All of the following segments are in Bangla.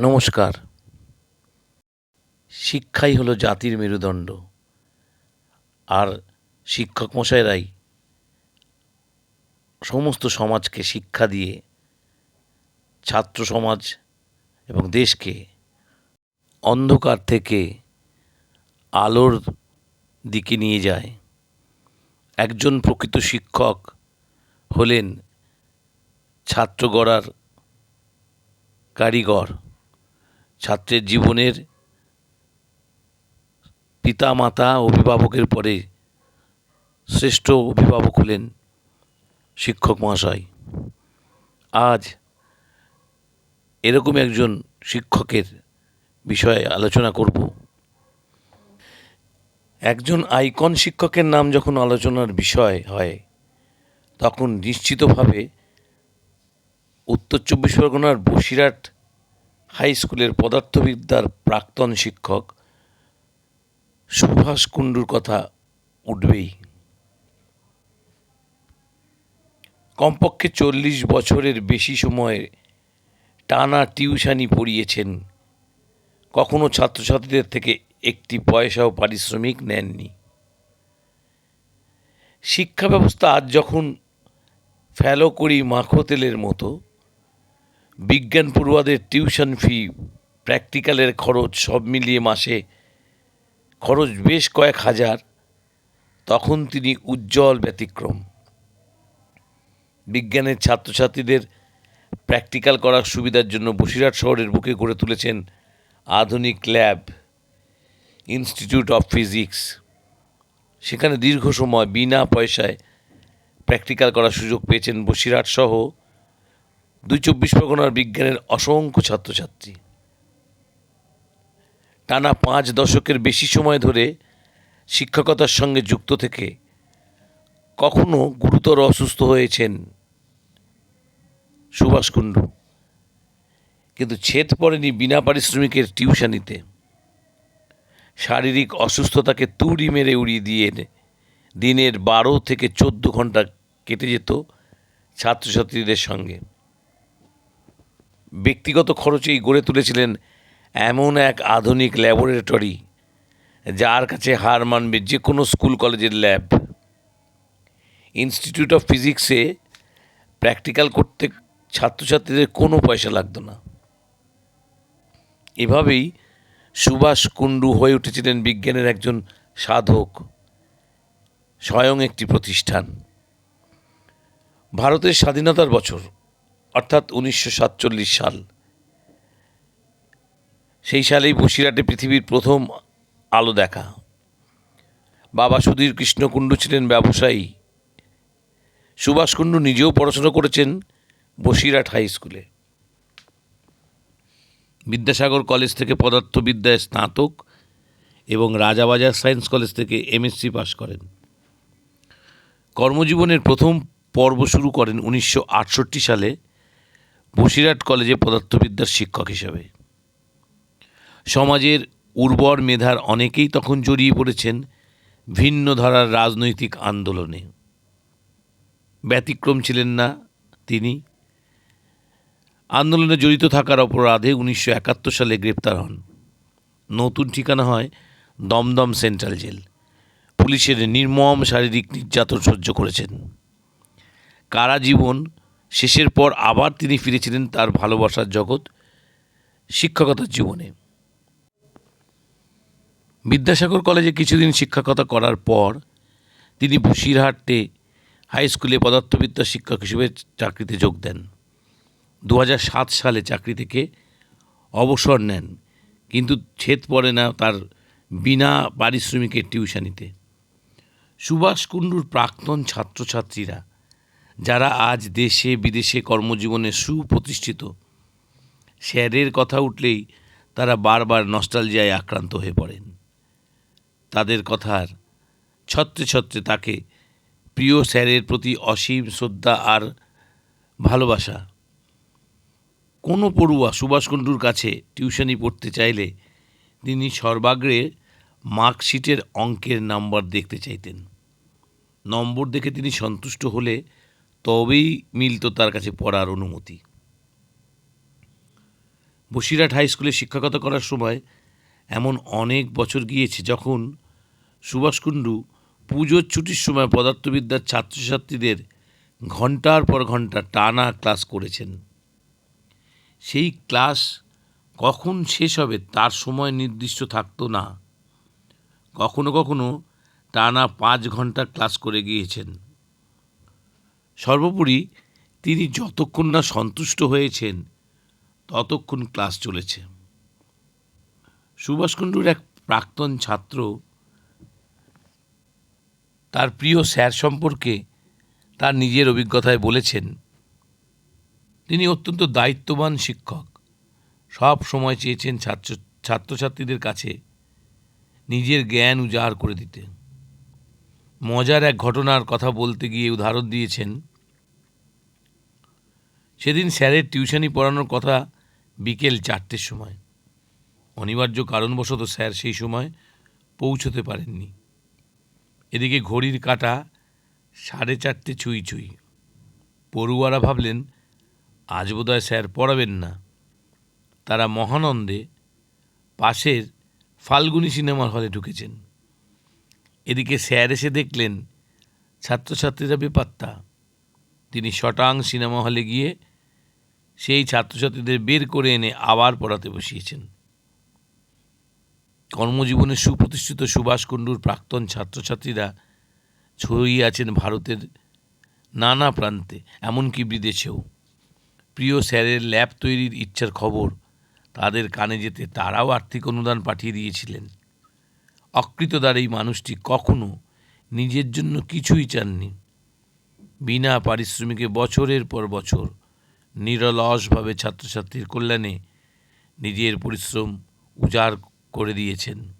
নমস্কার। শিক্ষাই হলো জাতির মেরুদণ্ড। আর শিক্ষক মশাইরাই সমস্ত সমাজকে শিক্ষা দিয়ে ছাত্র সমাজ এবং দেশকে অন্ধকার থেকে আলোর দিকে নিয়ে যায়। একজন প্রকৃত শিক্ষক হলেন ছাত্র গড়ার কারিগর। ছাত্রের জীবনের পিতা মাতা অভিভাবকের পরে শ্রেষ্ঠ অভিভাবক হলেন শিক্ষক মহাশয়। আজ এরকম একজন শিক্ষকের বিষয়ে আলোচনা করব। একজন আইকন শিক্ষকের নাম যখন আলোচনার বিষয় হয়, তখন নিশ্চিতভাবে উত্তর চব্বিশ পরগনার বসিরহাট হাই স্কুলের পদার্থবিদ্যার প্রাক্তন শিক্ষক সুভাষ কুণ্ডুর কথা উঠবেই। কমপক্ষে চল্লিশ বছরের বেশি সময় টানা টিউশানি পড়িয়েছেন। কখনো ছাত্রছাত্রীদের থেকে একটি পয়সাও পারিশ্রমিক নেননি। শিক্ষা ব্যবস্থা আজ যখন ফ্যালো করি মাখো তেলের মতো বিজ্ঞান পড়ুয়াদের টিউশন ফি, প্র্যাকটিক্যালের খরচ সব মিলিয়ে মাসে খরচ বেশ কয়েক হাজার, তখন তিনি উজ্জ্বল ব্যতিক্রম। বিজ্ঞানের ছাত্রছাত্রীদের প্র্যাকটিক্যাল করার সুবিধার জন্য বসিরহাট শহরের বুকে গড়ে তুলেছেন আধুনিক ল্যাব, ইনস্টিটিউট অফ ফিজিক্স। সেখানে দীর্ঘ সময় বিনা পয়সায় প্র্যাকটিক্যাল করার সুযোগ পেয়েছেন বসিরহাট সহ দুই চব্বিশ পরগনার বিজ্ঞানের অসংখ্য ছাত্রছাত্রী। টানা পাঁচ দশকের বেশি সময় ধরে শিক্ষকতার সঙ্গে যুক্ত থেকে কখনো গুরুতর অসুস্থ হয়েছেন সুভাষ কুণ্ডু। কিন্তু ছেদ পড়েনি বিনা পারিশ্রমিকের টিউশনিতে। শারীরিক অসুস্থতাকে তুড়ি মেরে উড়িয়ে দিয়ে দিনের বারো থেকে চোদ্দ ঘণ্টা কেটে যেত ছাত্রছাত্রীদের সঙ্গে। ব্যক্তিগত খরচেই গড়ে তুলেছিলেন এমন এক আধুনিক ল্যাবরেটরি, যার কাছে হার মানবে যে কোনো স্কুল কলেজের ল্যাব। ইনস্টিটিউট অফ ফিজিক্সে প্র্যাকটিক্যাল করতে ছাত্রছাত্রীদের কোনো পয়সা লাগতো না। এভাবেই সুভাষ কুণ্ডু হয়ে উঠেছিলেন বিজ্ঞানের একজন সাধক, স্বয়ং একটি প্রতিষ্ঠান। ভারতের স্বাধীনতার বছর অর্থাৎ উনিশশো সাতচল্লিশ সাল। সেই সালেই বসিরহাটে পৃথিবীর প্রথম আলো দেখা। বাবা সুধীর কৃষ্ণ কুণ্ডু ছিলেন ব্যবসায়ী। সুভাষ কুণ্ডু নিজেও পড়াশোনা করেছেন বসিরহাট হাই স্কুলে। বিদ্যাসাগর কলেজ থেকে পদার্থবিদ্যায় স্নাতক এবং রাজাবাজার সায়েন্স কলেজ থেকে এমএসসি পাশ করেন। কর্মজীবনের প্রথম পর্ব শুরু করেন উনিশশো আটষট্টি সালে বসিরহাট কলেজে পদার্থবিদ্যার শিক্ষক হিসাবে। সমাজের উর্বর মেধার অনেকেই তখন জড়িয়ে পড়েছেন ভিন্ন ধারার রাজনৈতিক আন্দোলনে। ব্যতিক্রম ছিলেন না তিনি। আন্দোলনে জড়িত থাকার অপরাধে উনিশশো একাত্তর সালে গ্রেপ্তার হন। নতুন ঠিকানা হয় দমদম সেন্ট্রাল জেল। পুলিশের নির্মম শারীরিক নির্যাতন সহ্য করেছেন। কারা জীবন শেষের পর আবার তিনি ফিরেছিলেন তার ভালোবাসার জগৎ শিক্ষকতার জীবনে। বিদ্যাসাগর কলেজে কিছুদিন শিক্ষকতা করার পর তিনি বসিরহাটে হাই স্কুলে পদার্থবিদ্যা শিক্ষক হিসেবে চাকরিতে যোগ দেন। দু সালে চাকরি থেকে অবসর নেন, কিন্তু ছেদ পড়ে না তার বিনা পারিশ্রমিকের টিউশনিতে। সুভাষ কুণ্ডুর প্রাক্তন ছাত্রছাত্রীরা যারা আজ দেশে বিদেশে কর্মজীবনে সুপ্রতিষ্ঠিত, স্যারের কথা উঠলেই তারা বারবার নস্টালজিয়ায় আক্রান্ত হয়ে পড়েন। তাদের কথার ছত্রে ছত্রে তাকে প্রিয় স্যারের প্রতি অসীম শ্রদ্ধা আর ভালোবাসা। কোনো পড়ুয়া সুভাষ কুণ্ডুর কাছে টিউশনি পড়তে চাইলে তিনি সর্বাগ্রে মার্কশিটের অঙ্কের নাম্বার দেখতে চাইতেন। নম্বর দেখে তিনি সন্তুষ্ট হলে তবেই মিলত তার কাছে পড়ার অনুমতি। বসিরহাট হাই স্কুলে শিক্ষকতা করার সময় এমন অনেক বছর গিয়েছে যখন সুভাষ কুণ্ডু পুজোর ছুটির সময় পদার্থবিদ্যার ছাত্রছাত্রীদের ঘণ্টার পর ঘণ্টা টানা ক্লাস করেছেন। সেই ক্লাস কখন শেষ হবে তার সময় নির্দিষ্ট থাকতো না। কখনো কখনো টানা পাঁচ ঘণ্টা ক্লাস করে গিয়েছেন। সর্বোপরি তিনি যতক্ষণ না সন্তুষ্ট হয়েছেন, ততক্ষণ ক্লাস চলেছে। সুভাষ কুণ্ডুর এক প্রাক্তন ছাত্র তার প্রিয় স্যার সম্পর্কে তার নিজের অভিজ্ঞতায় বলেছেন, তিনি অত্যন্ত দায়িত্ববান শিক্ষক। সব সময় চেয়েছেন ছাত্র, ছাত্রছাত্রীদের কাছে নিজের জ্ঞান উজাড় করে দিতে। মজার এক ঘটনার কথা বলতে গিয়ে উদাহরণ দিয়েছেন। সেদিন স্যারের টিউশনি পড়ানোর কথা বিকেল চারটের সময়। অনিবার্য কারণবশত স্যার সেই সময় পৌঁছতে পারেননি। এদিকে ঘড়ির কাটা সাড়ে চারটে ছুঁই ছুঁই। পড়ুয়ারা ভাবলেন, আজ বোধহয় স্যার পড়াবেন না। তারা মহানন্দে পাশের ফাল্গুনি সিনেমার হলে ঢুকেছেন। এদিকে স্যার এসে দেখলেন ছাত্রছাত্রীরা বেপাত্তা। তিনি শটাং সিনেমা হলে গিয়ে সেই ছাত্রছাত্রীদের বের করে এনে আবার পড়াতে বসিয়েছেন। কর্মজীবনে সুপ্রতিষ্ঠিত সুভাষ কুণ্ডুর প্রাক্তন ছাত্রছাত্রীরা ছড়িয়ে আছেন ভারতের নানা প্রান্তে, এমনকি বিদেশেও। প্রিয় স্যারের ল্যাব তৈরির ইচ্ছার খবর তাদের কানে যেতে তারাও আর্থিক অনুদান পাঠিয়ে দিয়েছিলেন। অকৃতদার এই মানুষটি কখনো নিজের জন্য কিছুই চাননি। বিনা পারিশ্রমিকে বছরের পর বছর নিরলসভাবে ছাত্রছাত্রীর কল্যাণে নিজের পরিশ্রম উজাড় করে দিয়েছেন।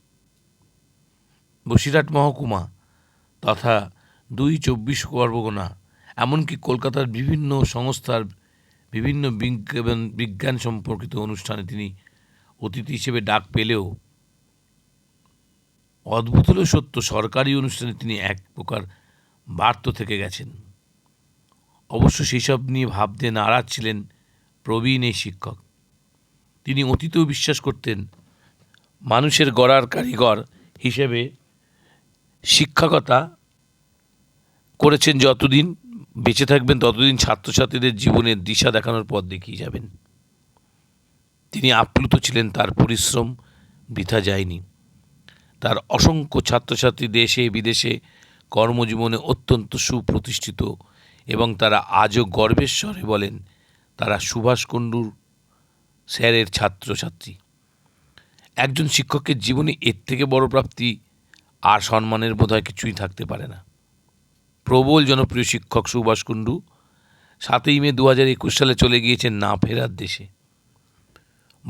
বসিরহাট মহকুমা তথা দুই চব্বিশ পরগনা এমনকি কলকাতার বিভিন্ন সংস্থার বিভিন্ন বিজ্ঞান বিজ্ঞান সম্পর্কিত অনুষ্ঠানে তিনি অতিথি হিসেবে ডাক পেলেও অদ্ভুত হলেও সত্য, সরকারি অনুষ্ঠানে তিনি এক প্রকার বার্ত থেকে গেছেন। অবশ্য সেসব নিয়ে ভাবতে নারাজ ছিলেন প্রবীণ এই শিক্ষক। তিনি অতীতেও বিশ্বাস করতেন, মানুষের গড়ার কারিগর হিসেবে শিক্ষকতা করেছেন যতদিন, বেঁচে থাকবেন ততদিন ছাত্রছাত্রীদের জীবনের দিশা দেখানোর পথ দেখিয়ে যাবেন। তিনি আপ্লুত ছিলেন, তার পরিশ্রম বৃথা যায়নি। তার অসংখ্য ছাত্রছাত্রী দেশে, বিদেশে কর্মজীবনে অত্যন্ত সুপ্রতিষ্ঠিত এবং তারা আজও গর্বের স্বরে বলেন, তারা সুভাষ কুণ্ডুর স্যারের ছাত্রছাত্রী। একজন শিক্ষকের জীবনে এর থেকে বড় প্রাপ্তি আর সম্মানের বোধহয় কিছুই থাকতে পারে না। প্রবল জনপ্রিয় শিক্ষক সুভাষ কুণ্ডু সাতই মে দু হাজার একুশ সালে চলে গিয়েছেন না ফেরার দেশে।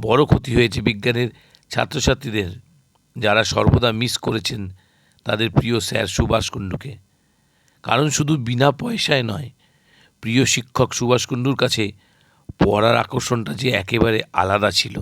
বড় ক্ষতি হয়েছে বিজ্ঞানের ছাত্রছাত্রীদের যারা সর্বদা মিস করেছেন তাদের প্রিয় স্যার সুভাষ কুণ্ডুকে। কারণ শুধু বিনা পয়সায় নয়, প্রিয় শিক্ষক সুভাষ কুণ্ডুর কাছে পড়ার আকর্ষণটা যে একেবারে আলাদা ছিল।